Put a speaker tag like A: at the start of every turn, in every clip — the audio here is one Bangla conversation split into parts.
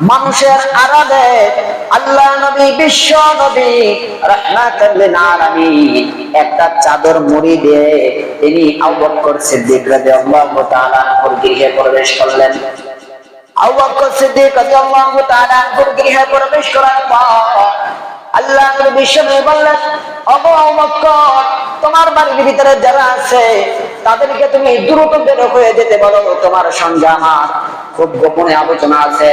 A: মানুষের আড়ালে আল্লাহ নবী, বিশ্ব নবী রহমাতুল্লিল আলামিন। একটা চাদর মুড়ি দিয়ে তিনি আবু বকর সিদ্দিক আনহুর গৃহে প্রবেশ করলেন। আবু তাদেরকে তুমি দ্রুত বের হয়ে যেতে বলো, তোমার সঙ্গে আমার খুব গোপনে আলোচনা আছে।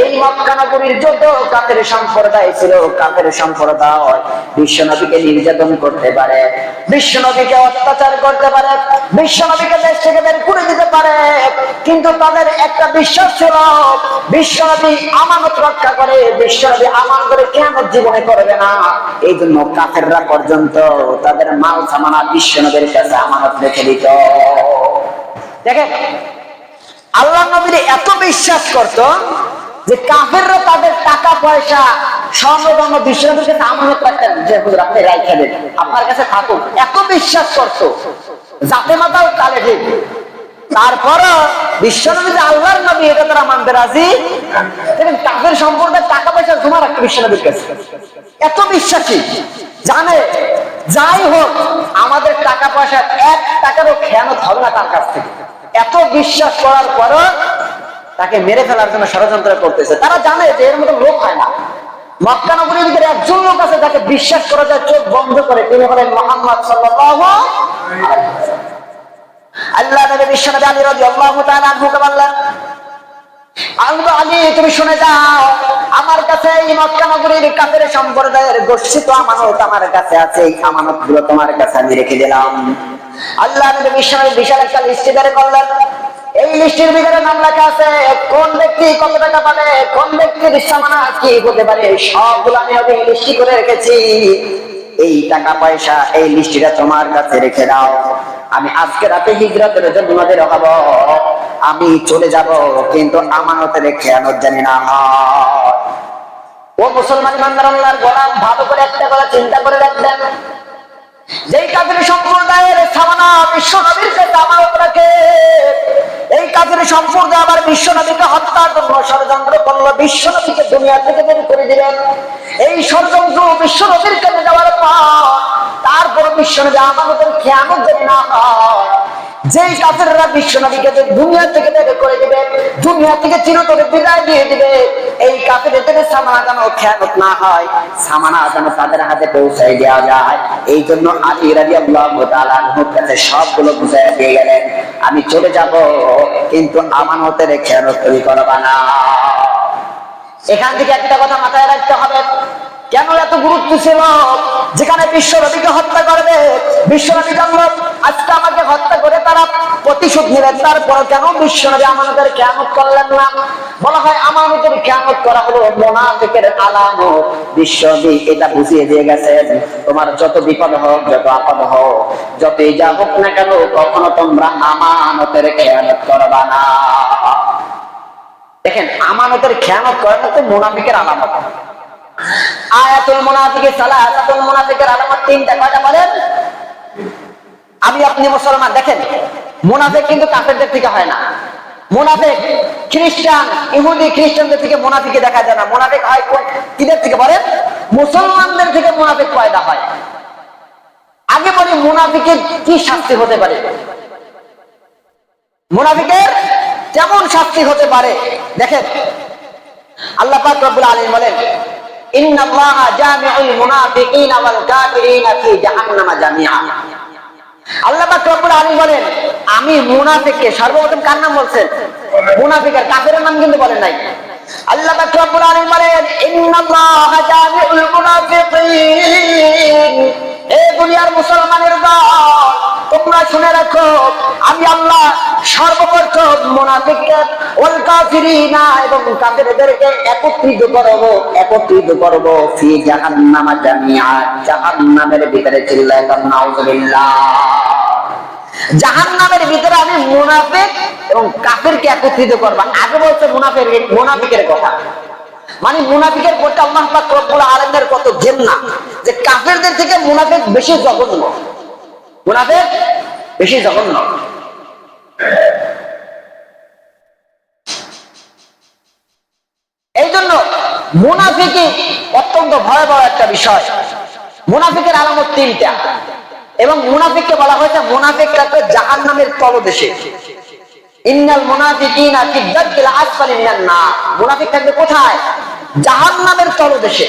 A: এই মক্কা নগরীর যত কাফের সম্প্রদায় ছিল, কাফের সম্প্রদায় বিশ্বনবীকে নির্যাতন করতে পারে, বিশ্বনবীকে অত্যাচার করতে পারে, বিশ্বনবীকে দেশ থেকে বের করে দিতে পারে। কিন্তু তাদের একটা বিশ্বাস ছিল, বিশ্বনবী আমানত রক্ষা করে, বিশ্বনবী আমান করে কেমন জীবনে করবে না। এই জন্য কাফেররা পর্যন্ত তাদের মাল সামানা বিশ্বনবীর কাছে আমানত রেখে দিত। দেখেন, আল্লাহ নবীর এত বিশ্বাস করত যে কাফেররা তাদের টাকা, পয়সা আমানত রাখতেন যে হুজুর, আপনি আপনার কাছে থাকুক। এত বিশ্বাস জাতে মাতাও তালে ঠিক তারপরও বিশ্বনবী আল্লাহর নবী, এটা তারা মানতে রাজি? কাফের সম্পর্কে টাকা, পয়সা জমা রাখতো বিশ্বনবীর কাছে। এত বিশ্বাসী। জানে, যাই হোক, আমাদের টাকা, পয়সা এক টাকারও খেয়ানত হবে না তার কাছ থেকে। এত বিশ্বাস করার পরও তাকে মেরে ফেলার জন্য ষড়যন্ত্র করতেছে। তারা জানে যে এর মতো লোক হয় না। মক্কা নগরীর ভিতরে একজন লোক আছে বিশ্বাস করা যায় চোখ বন্ধ করে তিনি মোহাম্মদ ওয়াসাল্লাম। আল্লাহ নবী বিশ্বনবী আলী বললেন আল্লাহ আলী, তুমি শুনে যাও, আমার কাছে এই মক্কা নগরীর কাফের সম্প্রদায়ের গচ্ছিত আমানত আমার কাছে আছে, এই আমানতগুলো তোমার কাছে আমি রেখে দিলাম। আল্লাহ নবী বিশ্বনবী বিশাল একটা লিস্ট বের করলেন। এই লিস্টের ভিতরে নাম লেখা আছে, কোন ব্যক্তি কত টাকা পাবে, কোন ব্যক্তির সামানা কি হতে পারে, সবগুলো আমি ওদের লিস্টি করে রেখেছি। এই টাকা পয়সা এই লিস্টিটা তোমার কাছে রেখে দাও। আমি আজকে রাতে হিজরতের জন্য তোমাদের হব। আমি চলে যাব, কিন্তু আমানতের খেয়ানত জানি না। ও মুসলমান ইমানদার আল্লাহর গোলাম, ভালো করে একটা কথা চিন্তা করে রাখবেন। যেই কাজের সম্প্রদায়ের সামানা, বিশ্ব নবীর কাছে আমানত রাখে। এই কাজের সম্প্রদায় আবার বিশ্ব নবীকে হত্যার জন্য ষড়যন্ত্র করল, বিশ্ব নবীকে দুনিয়া থেকে বের করে দিলেন। এই ষড়যন্ত্র বিশ্ব নবীর যাওয়ার পর তারপর বিশ্ব নবী আমাদের খেয়ানত যদি না যেই কাফেররা বিশ্ব নবীকে যে দুনিয়া থেকে বের করে দিবে, দুনিয়া থেকে চিরতরে বিদায় দিয়ে দিবে, এই কাফের থেকে সামানা যেন খেয়ানত না হয়, সামানা যেন তাদের হাতে পৌঁছায় দেওয়া যায়। এই জন্য আলী রাজি আল্লাহ সবগুলো বুঝাই দিয়ে গেলেন। আমি চলে যাব, কিন্তু আমানতের খেয়ানত তুমি করবা না। এখান থেকে একটা কথা মাথায় রাখতে হবে। কেন এত গুরুত্ব ছিল? যেখানে বিশ্ব রবিকে হত্যা করবে, বিশ্ব জানল, আজকে আমাকে হত্যা করে তারা প্রতিশোধ নেবেন তারপর কেন বিশ্ব নবী আমাদের কেমত করলেন না? বলা হয় আমাদের কেমত করা হলো মোনাফিকের আলামত। বিশ্ব নবী এটা বুঝিয়ে দিয়ে গেছেন, তোমার যত বিপদ হোক, যত আপদ হোক যতই যা হোক না কেন, কখনো তোমরা আমানতের খেয়ানত করবা না। দেখেন, আমানতের খেয়ানত করাটা তো মুনাফিকের আলামত আয়াতুল মুনাফিকের সালাহাতুল মুনাফিকের আলামত তিনটা, কয়টা বলেন? আমি আপনি মুসলমান, দেখেন, মুনাফিক কিন্তু কাফেরদের থেকে হয় না। মোনাফেক, খ্রিস্টান, ইহুদি, খ্রিস্টানদের থেকে মোনাফিকে দেখা যায় না। মোনাফেক হয় কিদের থেকে বলেন? মুসলমানদের থেকে মোনাফেক পয়দা হয়। আগে বলি মুনাফিকের কি শাস্তি হতে পারে? মুনাফিকের কেমন শাস্তি হতে পারে, দেখেন, আল্লাহ পাক রব্বুল আলামিন বলেন, ইন্নাল্লাহা জামিউল মুনাফিকিনা ওয়াল কাফিরিনা ফি জামিআ। আল্লাহ পাক রব্বুল আলামিন বলেন, আমি মুনাফিককে সর্বপ্রথম কার নাম বলছেন? মুনাফিকের কাফেরের নাম কিন্তু বলেন নাই। আল্লাহ পাক রব্বুল আলামিন বলেন, ইন্নাল্লাহা জামিউল এ দুনিয়ার মুসলমানের দল, তোমরা শুনে রাখো, আমি আল্লাহ সর্বপ্রথম মুনাফিককে, ওয়াল কাফিরিনা এবং কাফেরদেরকে একত্রিত করব একত্রিত করব ফি জাহান্নামা জামিআ, জাহান্নামের ভিতরে চিল্লায় নাউজুবিল্লাহ। জাহান্নামের ভিতরে আমি মুনাফিক এবং কাফেরকে একত্রিত করব। আগে বলছে মুনাফিক, মুনাফিকের কথা। মানে মুনাফিকের প্রতি আল্লাহ পাক রব্বুল আলামিনের কত ঘেন্না যে কাফেরদের থেকে মুনাফিক বেশি জঘন্য। মুনাফিক বেশি জঘন্য। এই জন্য মুনাফিকি অত্যন্ত ভয়াবহ একটা বিষয়। মুনাফিকের আলামত তিনটা। এবং মুনাফিককে বলা হয়েছে মুনাফিক থাকবে জাহান নামের তলদেশে। ইন্নাল মুনাফিকিনা ফি দারকিল আসফালি মিনান নার। মুনাফিক থাকবে কোথায়? জাহান্নামের তলদেশে।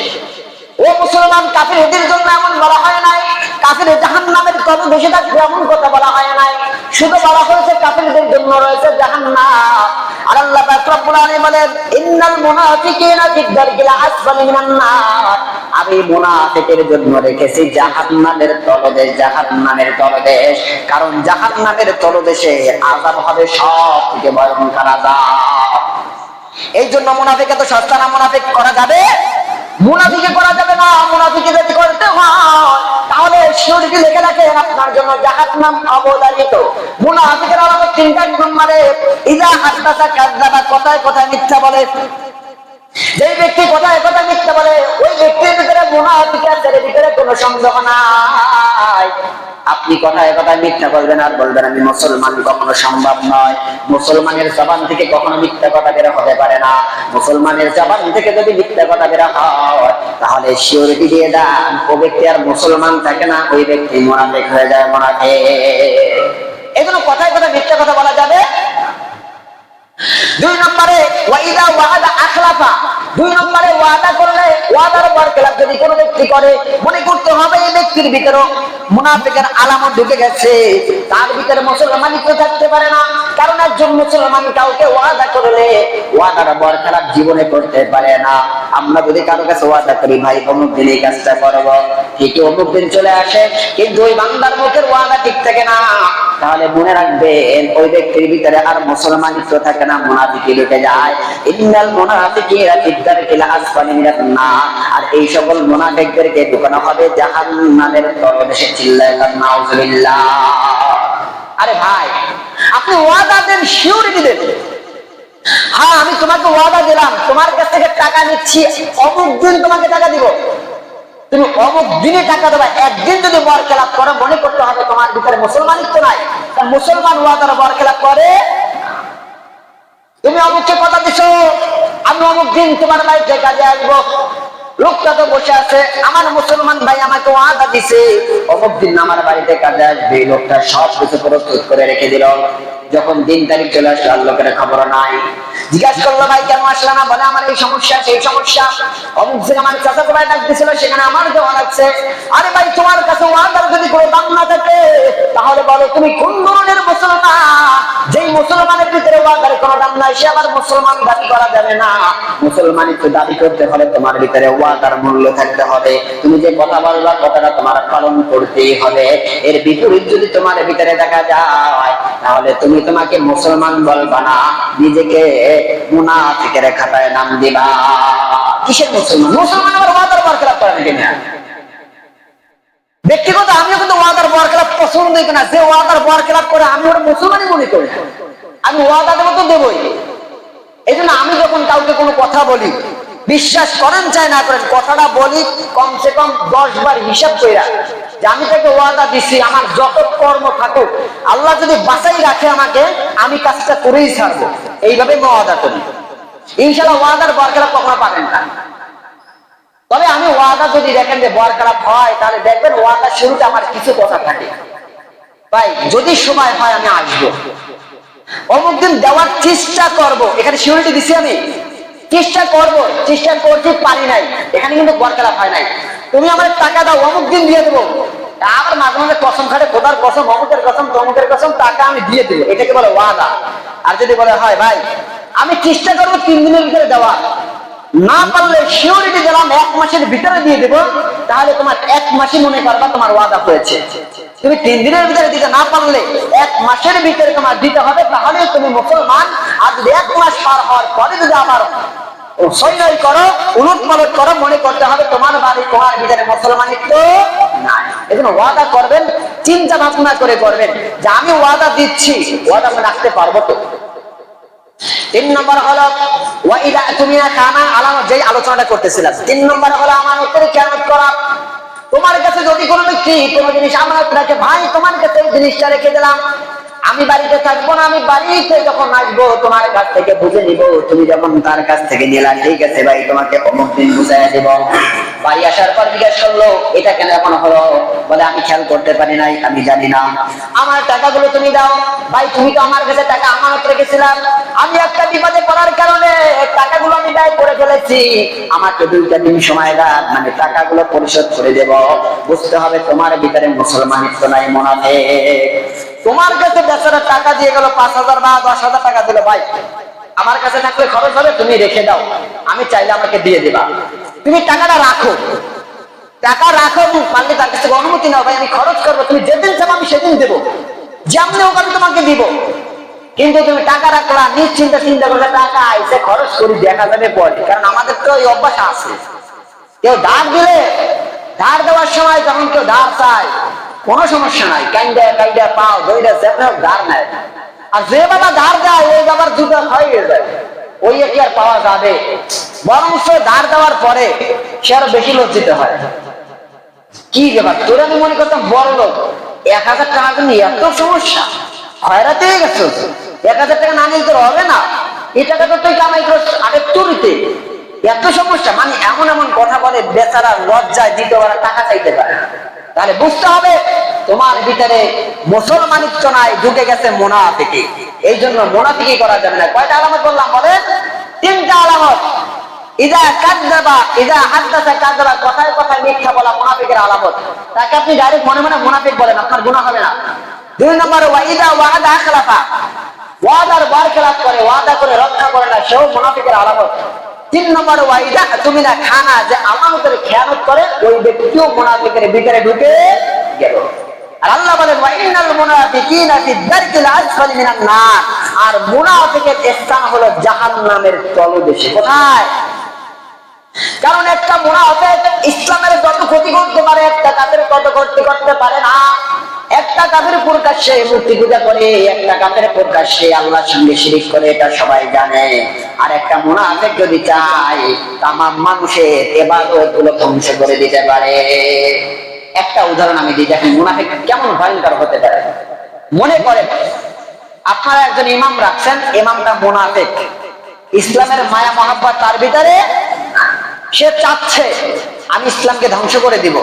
A: ও মুসলমান কাফির জন্য এমন বলা হয় নাই। কাফির জাহান্নামের তলদেশে থাকবে এমন কথা বলা হয় নাই। শুধু বলা হয়েছে কাফিরদের জন্য রয়েছে জাহান্নাম। আর আল্লাহ পাক রব্বুল আলামিন বলেন, ইন্নাল মুনাফিকিনা ফি দারকিল আসফালি মিনান নার। আমি মুনাফিকের জন্য রেখেছি জাহান্নামের তলদেশ জাহান্নামের তলদেশ। কারণ জাহান্নামের তলদেশে আযাব হবে সব থেকে ভয়ঙ্কর আযাব। এই জন্য মুনাফিক এত সস্তা না, মুনাফিক করা যাবে? মুনাফিকে করা যাবে না মুনাফিকে যদি করতে হয়, তাহলে শিওরিটি লিখে রাখেন? আপনার জন্য জাহান্নাম অবদারিত মুনাফিকের আলাদা তিনটা নম্বরে ইজা কাযযাবা কথায় কথায় মিথ্যা বলে। যে ব্যক্তি কথা মিথ্যা বলে, ওই ব্যক্তির ভিতরে মুনাফিক ভিতরে কোনো সন্দেহ নাই। আপনি কথায় কথায় মিথ্যা বলবেন আর বলবেন আমি মুসলমান, কখনো সম্ভব নয়। মুসলমানের জবান থেকে কখনো মিথ্যা কথা বের হতে পারে না। মুসলমানের জবান থেকে যদি মিথ্যা কথা বের হয়, তাহলে সিওরিটি দিয়ে দেন। ও ব্যক্তি আর মুসলমান থাকে না, ওই ব্যক্তি মোনাফেক হয়ে যায় মোনাফে এজন্য কথায় কথায় মিথ্যা কথা বলা যাবে দুই নম্বরে, ওয়াইদা ওয়াদা আখলাফা। দুই নম্বরে, ওয়াদা করলে ওয়াদার পর খেলাফ যদি কোনো ব্যক্তি করে, মনে করতে হবে এই ব্যক্তির ভিতরে মুনাফিকের আলামত ঢুকে গেছে। তার ভিতরে মুসলমানই কেউ থাকতে পারে না। কারণ একজন মুসলমান কাউকে ওয়াদা করলে ওয়াদার বর খেলাফ জীবনে করতে পারে না। আমরা যদি কারও কাছে ওয়াদা করি, ভাই, অমুক দিন এই কাজটা করব। ঠিকই অমুক দিন চলে আসে, কিন্তু ওই বান্দার মুখের ওয়াদা ঠিক থাকে না। তাহলে মনে রাখবেন, ওই ব্যক্তির ভিতরে আর মুসলমানিত্ব থাকে না মুনাফিকি ঢুকে যায়। ইন্নাল মুনাফিকিনা ফি দারকিল আসফালি মিনান নার। আর এই সকল মুনাফিকদেরকে ঢুকানো হবে জাহান্নামের তলদেশে চিল্লায় নাউজুবিল্লাহ। আরে ভাই, আপনি ওয়াদা দেন শিওরিটি দেন। হ্যাঁ আমি তোমাকে ওয়াদা দিলাম, তোমার কাছ থেকে টাকা নিচ্ছি, অমুক দিন তোমাকে টাকা দিব। তুমি অমুক দিনে টাকা দেবা, একদিন যদি বর খেলাপ করো, মনে করতে হবে তোমার ভিতরে মুসলমানিত্ব নাই। মুসলমান ওয়াদার বর খেলাপ করে? তুমি অমুককে কথা দিছো, আমি অমুক দিন তোমার বাড়িতে কাজে আসব। লোকটা তো বসে আছে, আমার মুসলমান ভাই আমাকে ওয়াদা দিছে, অমুক দিন আমার বাড়িতে কাজে আসবে। লোকটা সব কিছু প্রস্তুত করে রেখে দিল। যখন দিন তারিখ চলে আসলো, আর লোকের খবর নাই। জিজ্ঞাসা করল, ভাই, কেন আসলে না? বলে, আমার এই সমস্যা, সেই সমস্যা। অমুক যে আমার চাচা ভাই ডাক দিছিল সেখানে আমার দেওয়া লাগছে আরে ভাই, তোমার কাছে ওয়াদার যদি কোনো দাম না থাকে, তাহলে বলো, তুমি কোন ধরনের মুসলমান? যেই মুসলমানের ভিতরে ওয়াদার কোনো দাম নাই, সে আবার মুসলমান দাবি করা যাবে না। মুসলমানিত্ব দাবি করতে হলে তোমার ভিতরে ওয়াদার মূল্য থাকতে হবে। তুমি যে কথা বলবা, কথাটা তোমার পালন করতেই হবে। এর বিপরীত যদি তোমার ভিতরে দেখা যায়, তাহলে তুমি তোমাকে মুসলমান বলবা না। নিজেকে মুনাফিকের খাতায় নাম দিবা। কিসের মুসলমান? মুসলমান আবার ওয়াদার বরকরাত করে নাকি না? ব্যক্তিগত আমিও কিন্তু ওয়াদার বর খারাপ পছন্দ না। যে ওয়াদার বর খেলাপ করে, আমি ওটা মুসলমানই মনে করি আমি ওয়াদা দেবো তো দেবই। এই আমি যখন কাউকে কোনো কথা বলি বিশ্বাস করেন চাই না করেন, কথাটা বলি, কমসে কম দশ বার হিসাব কইরা। যে আমি তাকে ওয়াদা দিছি, আমার যত কর্ম থাকুক, আল্লাহ যদি বাঁচাই রাখে আমাকে, আমি কাজটা করেই ছাড়বো। এইভাবে ওয়াদা করি। ইনশাল্লাহ ওয়াদার বরকরাত কখনো পাবেন না। তবে আমি ওয়াদা যদি দেখেন যে বরকরাত হয়, তাহলে দেখবেন ওয়াদা শুরুতে আমার কিছু কথা থাকে। ভাই, যদি সময় হয় আমি আসব। অমুক দিন দেওয়ার চেষ্টা করব। এখানে সিউরিটি দিছি আমি। চেষ্টা করব, চেষ্টা করতে পারি নাই। এখানে কিন্তু বরকরাত হয় নাই। তুমি আমার টাকা দাও, অমুক দিন দিয়ে দেবো। আবার মাঝে মাঝে কসম খাটে, খোদার কসম, অমুকের কসম, তমুকের কসম, টাকা আমি দিয়ে দেবো। এটাকে বলে ওয়াদা। আর যদি বলে হয় ভাই, আমি চেষ্টা করব তিন দিনের ভিতরে দেওয়া। না পারলে সিওরিটি দিলাম এক মাসের ভিতরে দিয়ে দেবো, তাহলে তোমার এক মাসই মনে করবা তোমার ওয়াদা হয়েছে। তুমি তিন দিনের ভিতরে দিতে না পারলে এক মাসের ভিতরে তোমার দিতে হবে, তাহলে তুমি মুসলমান আর যদি এক মাস পার হওয়ার পরে যদি আবার সৈন্যই করো, উলট পালট করো, মনে করতে হবে তোমার বাড়ি তোমার ভিতরে মুসলমানিত্ব নাই। ওয়াদা করবেন, চিন্তা ভাবনা করে করবেন যে আমি ওয়াদা দিচ্ছি, ওয়াদা আমি রাখতে পারব তো। তিন নম্বর হলো, ওয়াইদা তুমি না কানা আলামত, যেই আলোচনাটা করতেছিলাম, তিন নম্বর হলো আমার উপরে কেমন করা। তোমার কাছে যদি কোনো ব্যক্তি কোনো জিনিস আমানত রাখে ভাই, তোমার কাছে এই জিনিসটা রেখে দিলাম আমি বাড়িতে থাকব না, আমি বাড়িতে যখন আসব, তোমার কাছ থেকে বুঝে নিব। তুমি যখন তার কাছ থেকে নিলা, ঠিক আছে ভাই, তোমাকে অমুক দিন বুঝাই দেব। বাড়ি আসার পর জিজ্ঞেস করল, এটা কেন এখন হলো? বলে, আমি খেয়াল করতে পারি নাই, আমি জানি না। আমার টাকাগুলো তুমি দাও। ভাই, তুমি তো আমার কাছে টাকা আমানত রেখেছিলাম। আমি একটা বিপদে পড়ার কারণে টাকাগুলো আমি ব্যয় করে ফেলেছি। আমাকে দুইটা দিন সময় দাও মানে টাকাগুলো পরিশোধ করে দেব। বুঝতে হবে তোমার ভিতরে মুসলমানিত্ব নাই মনাতে তোমার কাছে বেচারা টাকা দিয়ে গেল পাঁচ হাজার বা দশ হাজার টাকা দিল, ভাই। আমার কাছে থাকলে খরচ হবে, তুমি রেখে দাও। আমি চাইলে আমাকে দিয়ে দিবা। তুমি টাকাটা রাখো। টাকা রাখো এবং পারলে তার কাছে অনুমতি নাও, ভাই। আমি খরচ করব, তুমি যেদিন চাও আমি সেদিন দেবো। যেমনি হোক আমি তোমাকে দিব। কিন্তু তুমি টাকা রাখলা, নিশ্চিন্তা চিন্তা করলে টাকা আইসে খরচ করি, দেখা যাবে পরে। কারণ আমাদের তো এই অভ্যাস আছে। কেউ ধার দিলে, ধার দেওয়ার সময় যখন কেউ ধার চায় কোনো সমস্যা নাই। কাইন্ডা কাইন্ডা পাও দইটা চেপড়ে ধার নেয়। আর যে বাবা ধার দেয়, ওই বাবার দুটো হয়ে যায়। ওই কি আর পাওয়া যাবে। বরং ধার দেওয়ার পরে সে আরও বেশি লজ্জিত হয়। কি ব্যাপার তোর আমি মনে করতাম বড় লোক। এক হাজার টাকা জন্য এত সমস্যা। হয়রাতে হয়ে গেছো। এক হাজার টাকা না নিলে তোর হবে না। এই টাকা তো তুই কামাই করছ আগে তুরিতে। এত সমস্যা মানে এমন এমন কথা বলে বেচারা লজ্জায় দ্বিতীয়বার টাকা চাইতে পারে তাহলে বুঝতে হবে তোমার ভিতরে মুসলমানিত্ব নাই ঢুকে গেছে মোনাফিকি। এই জন্য মোনাফিকি করা যাবে না। কয়টা আলামত বললাম বলে তিনটা আলামত। কথায় কথায় মিথ্যা তাকে আপনি ডাইরেক্ট মনে হবে না। দুই নম্বর ওয়াদা খেলাফা বার করে, ওয়াদা করে রক্ষা করে না, সেও আলামত। তিন নম্বর ওয়াইদা, তুমি না খানা যে আমানতের খেয়ানত করে, ওই ব্যক্তিও মুনাফিকের ভিতরে ঢুকে গেল। আর আল্লাহ বলেন, ওয়াইনাল আসফালি আর স্থান হলো তলদেশে। কোথায়? কারণ একটা ইসলামের যত ক্ষতি করতে পারে, একটা তত ক্ষতি করতে পারে না। একটা প্রকাশ্যে মূর্তি পূজা করে, একটা কাফের প্রকাশ্যে আল্লাহর সঙ্গে শিরিক করে, এটা সবাই জানে। আর একটা মুনাফিক যদি চায়, তামাম মানুষের এবাদতগুলো ধ্বংস করে দিতে পারে। একটা উদাহরণ আমি দিই, দেখেন মুনাফিক কেমন ভয়ঙ্কর হতে পারে। মনে করেন, আপনারা একজন ইমাম রাখছেন, ইমামটা মুনাফিক। ইসলামের মায়া মহাব্বত তার ভিতরে সে চাচ্ছে, আমি ইসলামকে ধ্বংস করে দিব।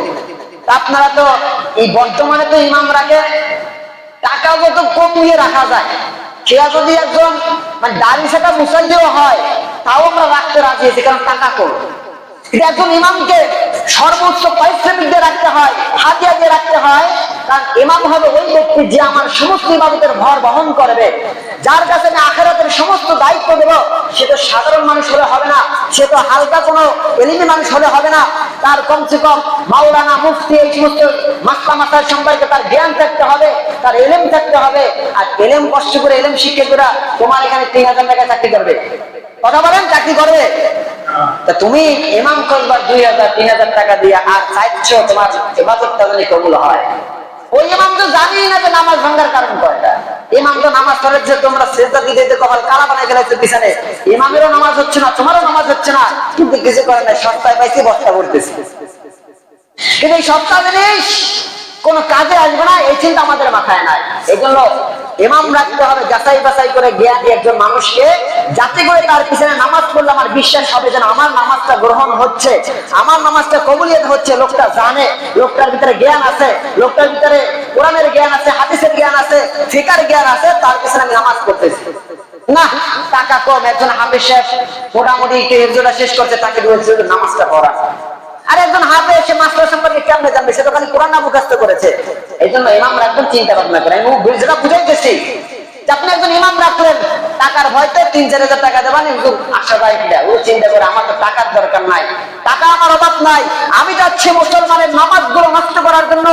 A: আপনারা তো এই বর্তমানে তো ইমাম রাখে টাকা যত কমিয়ে রাখা যায়। সেটা যদি একজন মানে দাড়ি সেটা মুসাল্লিও হয়, তাও আমরা রাখতে রাজি আছি, কারণ টাকা করব একজন ইমামকে সর্বোচ্চ পারিশ্রমিক দিয়ে রাখতে হয় হাতিয়া দিয়ে রাখতে হয় কারণ ইমাম হবে ওই ব্যক্তি যে আমার সমস্ত ইমামতের ভর বহন করবে। যার কাছে আমি আখেরাতের সমস্ত দায়িত্ব দেব, সে তো সাধারণ মানুষ হলে হবে না, সে তো হালকা কোনো এলিমি মানুষ হলে হবে না। তার কমসে কম মাওলানা মুফতি এই সমস্ত মাস্তা মাস্টার সম্পর্কে তার জ্ঞান থাকতে হবে, তার এলেম থাকতে হবে। আর এলেম কষ্ট করে, এলেম শিক্ষকেরা তোমার এখানে তিন হাজার টাকা চাকরি করবে। কথা বলেন, চাকরি করবে? তা তুমি ইমাম করবার দুই হাজার, তিন হাজার টাকা দিয়ে আর চাইছো তোমার এবাদতটা জানি কবুল হয়। ওই ইমাম তো জানি না যে নামাজ ভাঙ্গার কারণ কয়টা? ইমাম তো নামাজ পড়ে যে তোমরা সেজদা দিতে দিতে কপাল কালা বানাই ফেলেছো পিছনে। ইমামেরও নামাজ হচ্ছে না, তোমারও নামাজ হচ্ছে না। কিন্তু কিছু করে না সস্তায় পাইছি, বস্তা পড়তেছি কিন্তু এই সস্তা জিনিস কোন কাজে আসবে না, এই চিন্তা আমাদের মাথায় নাই। এই জন্য ইমাম রাখতে হবে যাচাই বাছাই করে জ্ঞান একজন মানুষকে যাতে করে তার পিছনে নামাজ পড়লে আমার বিশ্বাস হবে যেন আমার নামাজটা গ্রহণ হচ্ছে। আমার নামাজটা কবুলিয়ত হচ্ছে, লোকটা জানে, লোকটার ভিতরে জ্ঞান আছে, লোকটার ভিতরে কোরআনের জ্ঞান আছে, হাদিসের জ্ঞান আছে, ফিকার জ্ঞান আছে, তার পিছনে আমি নামাজ পড়তেছি। না, টাকা কম, একজন হাফিজ সাহেব মোটামুটি হিজড়া শেষ করছে, তাকে বলছে নামাজটা পড়া। আর একজন হাফে এসে মাস্টার সম্পর্কে কেমনে জানবে? সে তো খালি কোরআন মুখস্থ করেছে। এই জন্য ইমামরা একদম চিন্তা ভাবনা করে আমি যেটা বুঝাইতেছি একজন ইমাম রাখলেন, টাকার ভয়তে তিন, চার হাজার টাকা দেবেন ও চিন্তা করে, আমার তো টাকার দরকার নাই, টাকা আমার অভাব নাই, আমি যাচ্ছি মুসলমানের নামাজগুলো নষ্ট করার জন্য।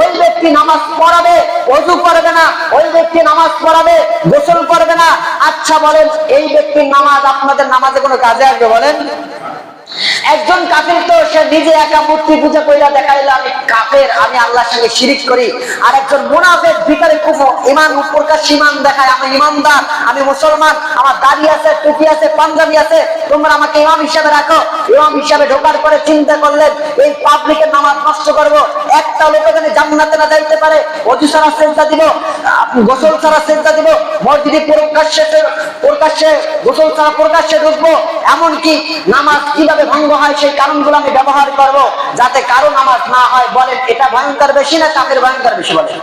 A: ওই ব্যক্তি নামাজ পড়াবে, অজু করবে না, ওই ব্যক্তি নামাজ পড়াবে, গোসল করবে না। আচ্ছা বলেন, এই ব্যক্তির নামাজ আপনাদের নামাজে কোনো কাজে আসবে, বলেন? একজন কাফের তো সে নিজে একা মূর্তি পূজা কইরা দেখাইলো, আমি কাফের, আমি আল্লাহর সঙ্গে শিরিক করি। আর একজন মুনাফেক ভিতরে কুফর ইমান প্রকাশ ইমান দেখায়, আমি ইমানদার আমি মুসলমান, আমার দাড়ি আছে, টুপি আছে, পাঞ্জাবি আছে, তোমরা আমাকে ইমাম হিসাবে রাখো। ইমাম হিসাবে ঢোকার পরে চিন্তা করলেন, এই পাবলিকের নামাজ নষ্ট করব, একটা লোক এখানে জান্নাতে না যাইতে পারে, অজু ছাড়া চিন্তা দিব গোসল ছাড়া চিন্তা দিব, মসজিদে প্রকাশ্যে প্রকাশ্যে গোসল ছাড়া প্রকাশ্যে ঢুকবো, এমনকি নামাজ কীভাবে ভঙ্গ হয়, সেই কারণগুলো আমি ব্যবহার করব যাতে কারও নামাজ না হয়, বলেন, এটা ভয়ঙ্কর বেশি না কাপের ভয়ঙ্কর বেশি বলেন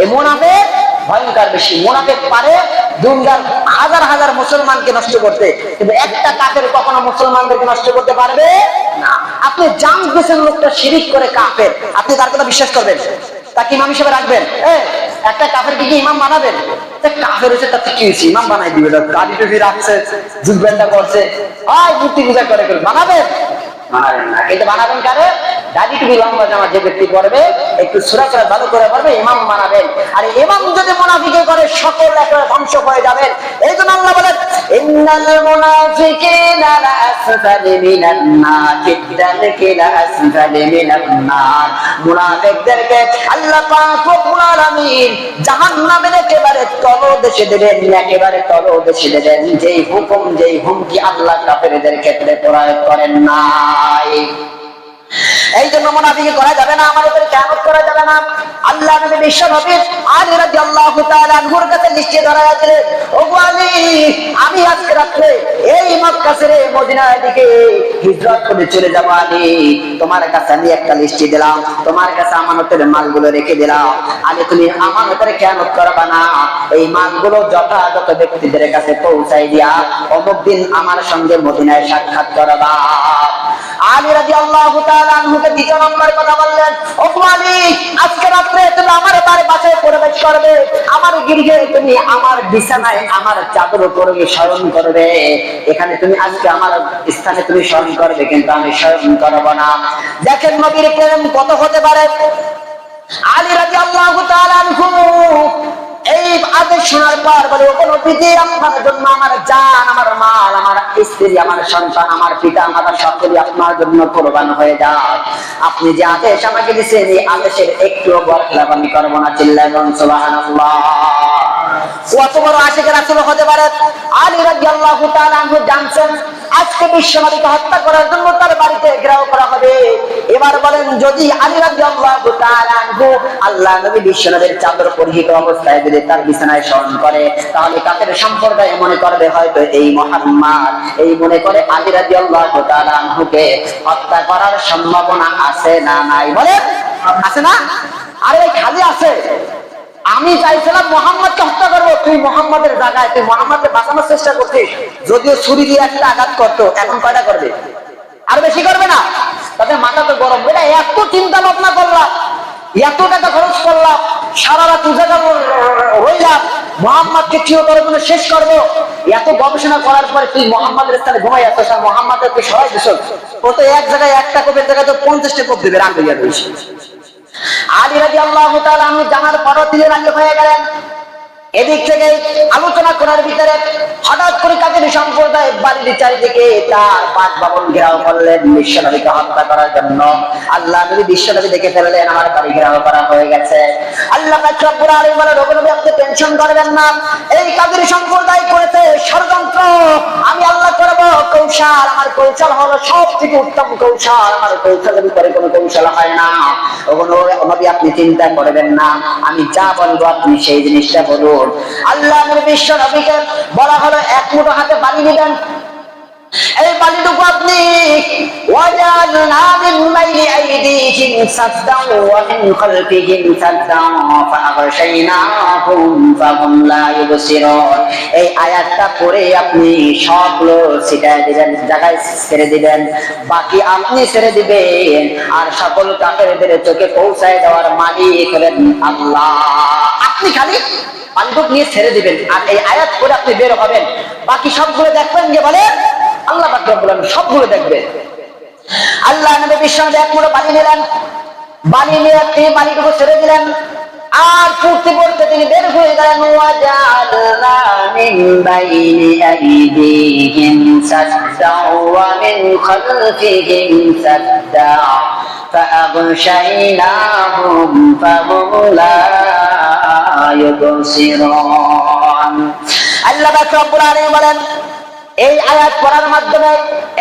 A: এই মোনাফে ভয়ঙ্কর বেশি। মোনাফে পারে দুনিয়ার হাজার হাজার মুসলমানকে নষ্ট করতে। কিন্তু একটা কাফের কখনো মুসলমানদেরকে নষ্ট করতে পারবে না। আপনি জানতেছেন লোকটা শিরিক করে কাফের। আপনি তার কথা বিশ্বাস করবেন? তাকে ইমাম হিসেবে রাখবেন? একটা কাফের কি ইমাম বানাবেন। কাফের হচ্ছে তাতে কি হয়েছে? ইমাম বানাই দিবে গাড়ি টুপি রাখছে জুটব্যান্ডটা করছে। আয়, মূর্তি পূজা করে করে বানাবেন। বানাবেন না। কিন্তু বানাবেন কারে? দাড়ি টুপি লম্বা জামা যে ব্যক্তি করবে একটু ভালো করে করবে ইমাম আর ইমাম যদি মুনাফিকে করে, সকল একেবারে ধ্বংস হয়ে যাবেন। এই জন্য আল্লাহ বলেন, ইন্নাল নার। আল্লাহ পাক একেবারে তলদেশে দেবেন, একেবারে দেবেন। যেই হুকুম, যেই হুমকি আল্লাহ কাফেরদের ক্ষেত্রে প্রয়োগ করেন এই জন্য মোনাফিকি করা যাবে না, আমার উপরে কেমন করা যাবে না। আল্লাহ নবী বিশ্ব নবী আলী রাদিয়াল্লাহু তাআলা আনহুর কাছে নিশ্চয় ধরা আলী, আমি আজকে এই মদিনার দিকে হিজরত করে চলে যাব আলী। তোমার কাছে আমি একটা লিস্টি দিলাম, তোমার কাছে আমানতের মালগুলো রেখে দিলাম। আলী, তুমি আমানতের কেমন করবা না। এই মালগুলো যথাযথ ব্যক্তিদের কাছে পৌঁছাই দিয়া অমুক দিন আমার সঙ্গে মদিনায় সাক্ষাৎ করবা। আলী তাআলা আনহুকে দ্বিতীয় নম্বর কথা বললেন, ও আলী, আজকে রাত্রে তুমি আমার বাড়ি বাসায় প্রবেশ করবে। আমার গৃহে তুমি আমার বিছানায় আমার চাদর উপরে স্মরণ করবে। এখানে তুমি আজকে আমার স্থানে তুমি স্মরণ করবে, কিন্তু আমি স্মরণ করব না। দেখেন নবীর প্রেম কত হতে পারে। আলী তাআলা আনহু এই আদেশ শোনার পর বলে, ও কোনো বিধি আপনার জন্য আমার জান, আমার মাল, আমার স্ত্রী, আমার সন্তান, আমার পিতা মাতা সকলে আপনার জন্য কোরবান হয়ে যায় আপনি যে আদেশ আমাকে দিচ্ছেন এই আদেশের একটু বরখলাপ আমি করব না চিল্লাইবেন সুবহানাল্লাহ। কত বড় আশেখের আসলে হতে পারে? আলী রাদিয়াল্লাহু আল্লাহ জানছেন আজকে বিশ্বনবীকে হত্যা করার জন্য তার বাড়িতে ঘেরাও করা হবে। এবার বলেন, যদি আল্লাহ নবী বিশ্বনবীর চাদর পরিহিত অবস্থায় যদি তার বিছানায় স্মরণ করে, তাহলে কাফের সম্প্রদায় মনে করবে হয়তো এই মোহাম্মদ। এই মনে করে আলী রাদিয়াল্লাহু তাআলা আনহুকে হত্যা করার সম্ভাবনা আছে না নাই? বলে আছে না? আরে, খালি আছে। আমি চাইছিলাম মোহাম্মদকে হত্যা করব, তুই মোহাম্মদের জায়গায়, তুই মোহাম্মদকে বাঁচানোর চেষ্টা করছিস। যদিও ছুরি দিয়ে একটা আঘাত করতো, এখন কয়টা করবে? আর বেশি করবে না। তাদের মাথা তো গরম। এটা এত চিন্তা ভাবনা করলাম, এত টাকা খরচ করলাম সারা রাত উজাগা হইলাম মোহাম্মদকে চিরতর জন্য শেষ করব। এত গবেষণা করার পরে তুই মোহাম্মদের স্থানে ঘুমাই আর মোহাম্মদের তুই সবাই দিস ও তো এক জায়গায় একটা কোপের জায়গায় তো পঞ্চাশটা কোপ দেবে, রাগ হইয়া রয়েছে আলী রাজি আল্লাহ জানার পরও তিনি রাজি হয়ে গেলেন। এদিক থেকে আলোচনা করার ভিতরে হঠাৎ করে কাজের সম্প্রদায় বাড়ির চারিদিকে তার পাঁচ বাবন ঘেরাও করলেন, বিশ্বনবীকে হত্যা করার জন্য। আল্লাহ নবী বিশ্বনবী দেখে ফেললেন, আমার বাড়ি ঘেরাও করা হয়ে গেছে। আল্লাহ বলে আপনি টেনশন করবেন না। এই সম্প্রদায় করেছে ষড়যন্ত্র। আমি আল্লাহ করব, কৌশল। আমার কৌশল হলো সব থেকে উত্তম কৌশল। আমার কৌশলের ভিতরে কোনো কৌশল হয় না। আপনি চিন্তা করবেন না। আমি যা বলব, আপনি সেই জিনিসটা বলুন। আল্লাহ নবী বিশ্ব নবীকে বলা হলো এক মুঠো হাতে বালি দিবেন এই বালিটুকু আপনি وَجَعَلْنَا مِنْ بَيْنِ أَيْدِيهِمْ سَدًّا وَمِنْ خَلْفِهِمْ سَدًّا فَأَغْشَيْنَاهُمْ فَهُمْ لَا يُبْصِرُونَ এই আয়াতটা পড়ে আপনি সবগুলো ছিটায় দিবেন জায়গায় ছেড়ে দিবেন বাকি আপনি ছেড়ে দিবেন আর সকল কাফেরদের চোখে পৌঁছায় দেওয়ার মালিক হলেন আল্লাহ আপনি খালি পানিটুক নিয়ে ছেড়ে দিবেন আর এই আয়াত করে আপনি বের হবেন বাকি সবগুলো দেখবেন যে বলে আল্লাহ পাক রব্বুল আলামিন সবগুলো দেখবে আল্লাহ নবী বিশ্বনাথ এক মুঠো পানি নিলেন বালি নিয়ে তিনি পানিটুকু ছেড়ে দিলেন আর পড়তে পড়তে তিনি বের হয়ে গেলেন ওয়াজালনা মিন বাইনি আইদিহিম সাদ্দা ওয়া মিন খালফিহিম সাদ্দা فأغشيناهم فهم لا يبصرون আল্লাহ পাক রব্বুল আলামিন বলেন এই আয়াত পড়ার মাধ্যমে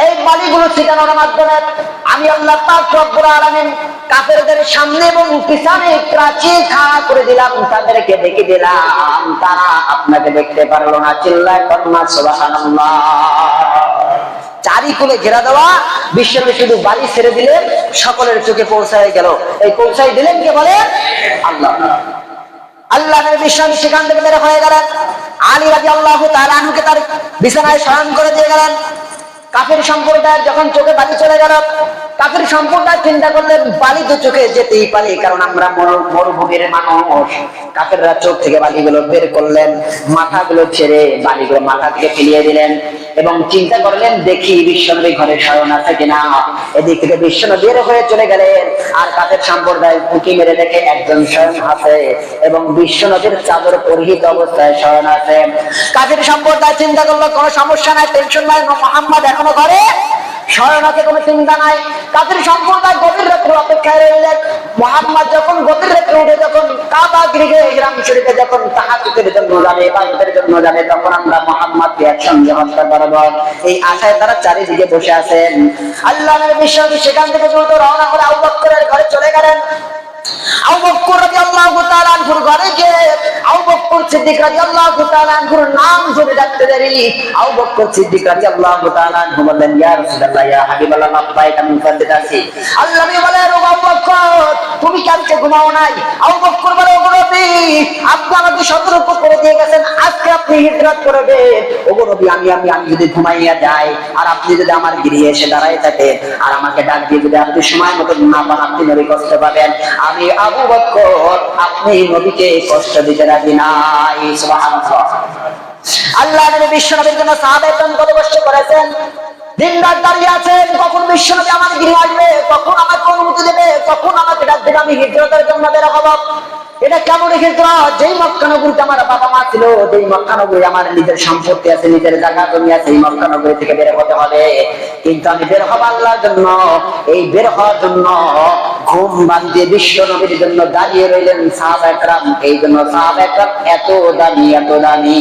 A: এই বালিগুলো ছিটানোর মাধ্যমে আমি আল্লাহ পাক রব্বুল আলামিন কাফেরদের সামনে এবং পিছনে প্রাচীর খাড়া করে দিলাম তাদেরকে দেখে দিলাম তারা আপনাকে দেখতে পারলো না চিল্লায় কন্যা সুবহানাল্লাহ চারিকুলে ঘেরা দেওয়া বিশ্বকে শুধু বাড়ি ছেড়ে দিলেন সকলের চোখে পৌঁছায় গেল এই পৌঁছাই দিলেন কে বলে আল্লাহ আল্লাহ নবী সেখান থেকে বের হয়ে গেলেন। আলী রাজি আল্লাহ তালাহুকে তার বিছানায় স্মরণ করে দিয়ে গেলেন। কাফের সম্প্রদায়ের যখন চোখে বাড়ি চলে গেল কাফের সম্প্রদায় চিন্তা করলেন বালি তো চোখে যেতেই পারি, কারণ আমরা মরুভূমির মানুষ। কাফেররা চোখ থেকে বালিগুলো বের করলেন, মাথাগুলো ছেড়ে বালিগুলো মাথা থেকে ফেলিয়ে দিলেন এবং চিন্তা করলেন, দেখি বিশ্বনবী ঘরে শয়ন আছে কিনা। এদিক থেকে বিশ্বনবী বের হয়ে চলে গেলেন। আর কাফের সম্প্রদায় ফুকি মেরে দেখে একজন স্বয়ং আছে এবং বিশ্বনবীর চাদর পরিহিত অবস্থায় শয়ন আছে। কাফের সম্প্রদায় চিন্তা করল, কোনো সমস্যা নাই টেনশন নাই মোহাম্মদ এখনও ঘরে? আছে কোনো চিন্তা নাই। কাদের সম্প্রদায় গভীর রাত্রে অপেক্ষায় রইলেন? মোহাম্মদ যখন গভীর রাত্রে উঠে যখন কাবা গৃহে গ্রাম শরীফে যখন তাহাদের জন্য যাবে, ইবাদতের জন্য যাবে, তখন আমরা মোহাম্মদকে একসঙ্গে হত্যা করব। এই আশায় তারা চারিদিকে বসে আছেন। আল্লাহ বিশ্বাস, সেখান থেকে দ্রুত রওনা করে আবু করে ঘরে চলে গেলেন। আমি তুমি কালকে ঘুমাও নাই আমাকে সতর্ক করে দিয়ে গেছেন আজকে আপনি আমি আমি আমি যদি ঘুমাইয়া যাই আর আপনি যদি আমার গৃহে এসে দাঁড়ায় থাকেন আর আমাকে ডাক দিয়ে যদি আপনি সময় মতো না পান আপনি নবী কষ্ট পাবেন আমি আবু বকর আপনি নবীকে কষ্ট দিতে রাজি নাই আল্লাহ নবী বিশ্ব নবীর জন্য সাহাবায়ে কেরাম কত কষ্ট করেছেন? দিন রাত দাঁড়িয়ে আছেন, কখন বিশ্ব নবী আমার আসবে, কখন আমাকে অনুমতি দেবে, কখন আমাকে ডাক দেবে, আমি হিজরতের জন্য হব। এটা কেমন যেই মক্কানগরীতে আমার বাবা মা ছিল, যেই মক্কানগরী আমার নিজের সম্পত্তি আছে, নিজের জায়গা, জমি আছে, এই মক্কানগরী থেকে বের হতে হবে। কিন্তু আমি বের হব আল্লাহর জন্য। এই বের হওয়ার জন্য ঘুম দিয়ে বিশ্ব নবীর জন্য দাঁড়িয়ে রইলেন সাহাব একরাম এই জন্য সাহাব একরাম এত দামি এত দামি।